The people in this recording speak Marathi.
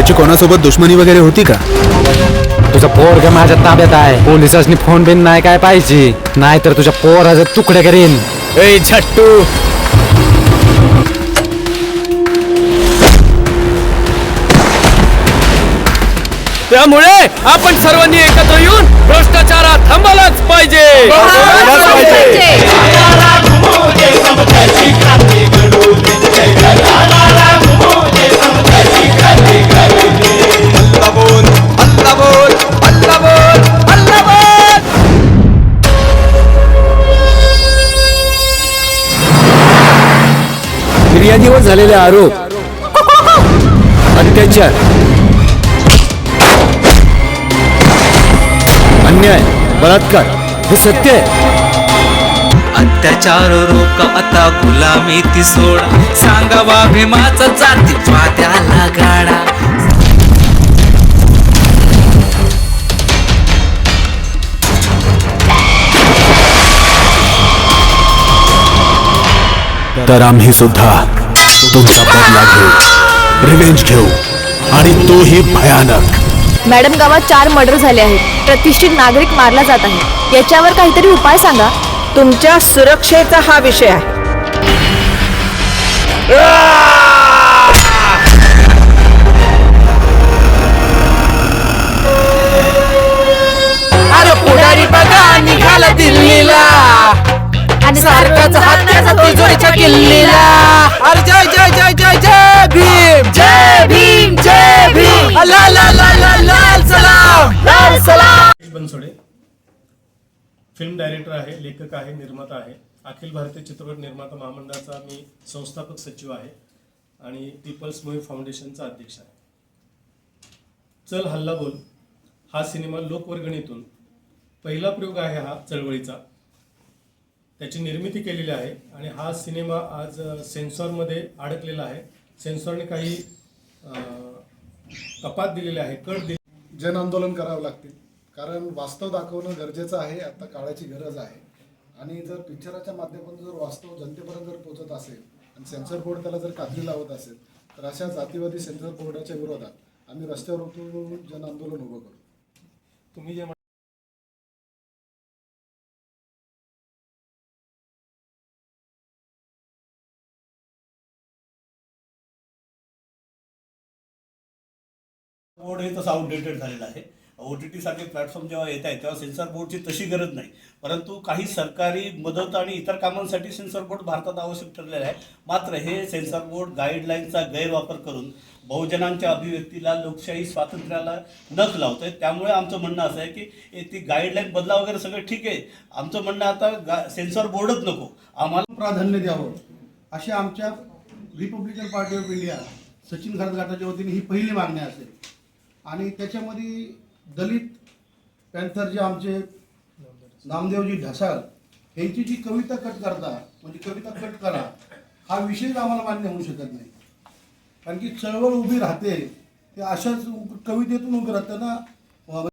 त्याची कोणासोबत दुश्मनी वगैरे होती का? तुझा पोरग माझ्या ताब्यात आहे? पोलिसांनी फोन बिन नाही काय पाहिजे? नाहीतर तुझ्या पोराचे तुकडे करीन. ए झट्टू! त्यामुळे आपण सर्वांनी एकत्र येऊन भ्रष्टाचार थांबायलाच पाहिजे. फिर्यादीवर झालेले आरोप. अत्याचार. अन्याय बलात्कार हे सत्य आहे. अत्याचार रोक आता गुलामी ती सोडा. सांगावा भीमाचा जाती वाद्याला गाडा. तर आम्ही सुद्धा तुमचा बदला घेऊ. रिव्हेंज घेऊ. आणि तोही भयानक. मॅडम गावात चार मर्डर झाले आहेत. प्रतिष्ठित नागरिक मारला जात आहे. याच्यावर काहीतरी उपाय सांगा. तुमच्या सुरक्षेचा हा विषय आहे. अरे पुढारी बघा निघाला दिल्लीला. आणि सारखाच हत्याचा तिजोरीच्या किल्लीला. अरे फिल्म डायरेक्टर आहे लेखक आहे निर्माता आहे. अखिल भारतीय चित्रपट निर्माता महामंडळाचा मी संस्थापक सचिव आहे आणि पीपल्स मूवी फाउंडेशनचा अध्यक्ष आहे. चल हल्ला बोल हा सिनेमा लोकवर्गणीतून पहिला प्रयोग आहे हा चळवळीचा. त्याची निर्मिती केलेली आहे आणि हा सिनेमा आज सेन्सॉरमध्ये अडकलेला आहे. सेन्सॉरने काही कपात दिलेली आहे कट दिले जन आंदोलन करावं लागतील. कारण वास्तव दाखवणं गरजेचं आहे आता काळाची गरज आहे. आणि जर पिक्चराच्या माध्यमातून जर वास्तव जनतेपर्यंत जर पोहोचत असेल आणि सेन्सर बोर्ड त्याला जर कात्री लावत असेल तर अशा जातीवादी सेन्सर बोर्डाच्या विरोधात आम्ही रस्त्यावर उतरून जन आंदोलन उभं करू. तुम्ही जे बोर्ड हे तसं आउटडेटेड झालेलं आहे. ओ टी टी सारखे प्लॅटफॉर्म जेव्हा येत आहेत तेव्हा सेन्सर बोर्डची तशी गरज नाही. परंतु काही सरकारी मदत आणि इतर कामांसाठी सेन्सर बोर्ड भारतात आवश्यक ठरलेलं आहे. मात्र हे सेन्सर बोर्ड गाईडलाईनचा गैरवापर करून बहुजनांच्या अभिव्यक्तीला लोकशाही स्वातंत्र्याला नख लावतोय. त्यामुळे आमचं म्हणणं असं आहे की ती गाईडलाईन बदला वगैरे सगळं ठीक आहे. आमचं म्हणणं आता गा सेन्सर बोर्डच नको. आम्हाला प्राधान्य द्यावं. अशी आमच्या Republican party of India Sachin खरगाटाच्या वतीने ही पहिली मागणी असेल. आणि त्याच्यामध्ये दलित पॅन्थर जे आमचे नामदेवजी ढसाळ यांची जी कविता कट करता म्हणजे कविता कट करा हा विषयच आम्हाला मान्य होऊ शकत नाही. कारण की चळवळ उभी राहते ते अशाच कवितेतून उभी राहताना